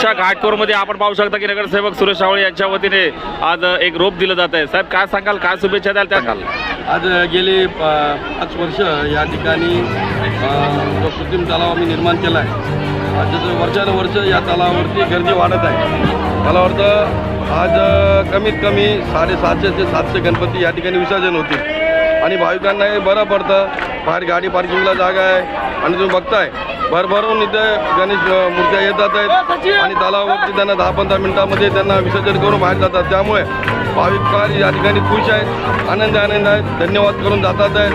च्या घाटकोरमध्ये आपण पाहू शकता की नगरसेवक सुरेश सावळे यांच्या वतीने आज एक रोप दिलं जात आहे. साहेब काय सांगाल? काय शुभेच्छा द्याल त्या सांगाल. आज गेले पाच वर्ष या ठिकाणी जो कृत्रिम तलाव आम्ही निर्माण केला आहे. जसं वर्षानुवर्ष या तलावावरती गर्दी वाढत आहे. मला वाटतं आज कमीत कमी साडेसातशे ते सातशे गणपती या ठिकाणी विसर्जन होतील. आणि भाविकांना हे बरं पडतं. बाहेर गाडी पार्किंगला जागा आहे. आणि तुम्ही बघताय भरभरून इथे गणेश मूर्त्या येत जात आहेत आणि तलावावरती त्यांना दहा पंधरा मिनिटामध्ये त्यांना विसर्जन करून बाहेर जातात. त्यामुळे भाविक या ठिकाणी खुश आहेत आनंद आनंद आहेत धन्यवाद करून जातात आहेत.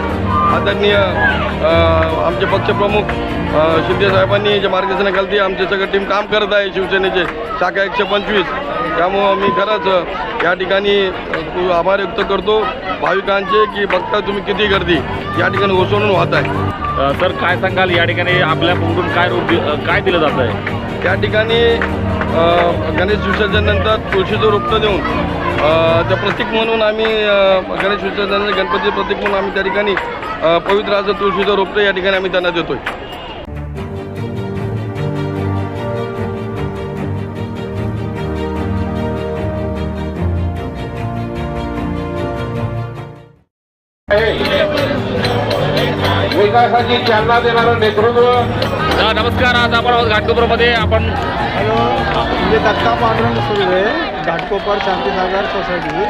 आदरणीय आमचे पक्षप्रमुख अ, शिंदे साहेबांनी जे मार्गदर्शन केलं ते आमचे सगळं टीम काम करत आहे शिवसेनेचे. शाखा एकशे पंचवीस. त्यामुळं मी खरंच या ठिकाणी आभार व्यक्त करतो भाविकांचे की बघता तुम्ही किती गर्दी या ठिकाणी ओसळून वाहत आहे. सर काय सांगाल? या ठिकाणी आपल्याकडून काय रूप काय दिलं जात आहे त्या ठिकाणी गणेश विसर्जनानंतर तुळशीचं रोपटं देऊन त्या प्रतीक म्हणून आम्ही गणेश विसर्जनाचं गणपतीचं प्रतीक म्हणून आम्ही त्या ठिकाणी अ, पवित्र असं तुळशीचं रोपटं या ठिकाणी आम्ही त्यांना विकासाची चालना देणारं नेतृत्व. नमस्कार आज आपण आहोत घाटकोपरमध्ये. आपण हॅलो. म्हणजे दत्ता पांडुरंग सुर्वे घाटकोपर शांतीसागर सोसायटी.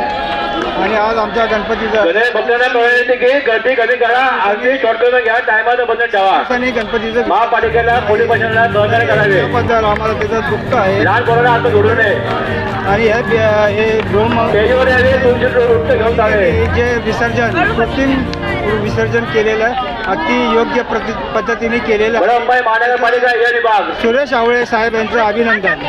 आणि आज आमच्या गणपतीचं गर्दी कमी करा अगदी शॉर्टकट घ्या टायमाचं बंधन ठेवा. आणि गणपतीचं महापालिकेला पोलीस प्रशासनाला सहकार्य करावे. आम्हाला त्याचं दुःख आहे. लहान पोरांना आता जोडू नये. आणि हे हे ब्रह्म जे विसर्जन कृत्रिम विसर्जन केलेलं आहे अगदी योग्य पद्धतीने केलेलं. सुरेश आवळे साहेब यांचं अभिनंदन.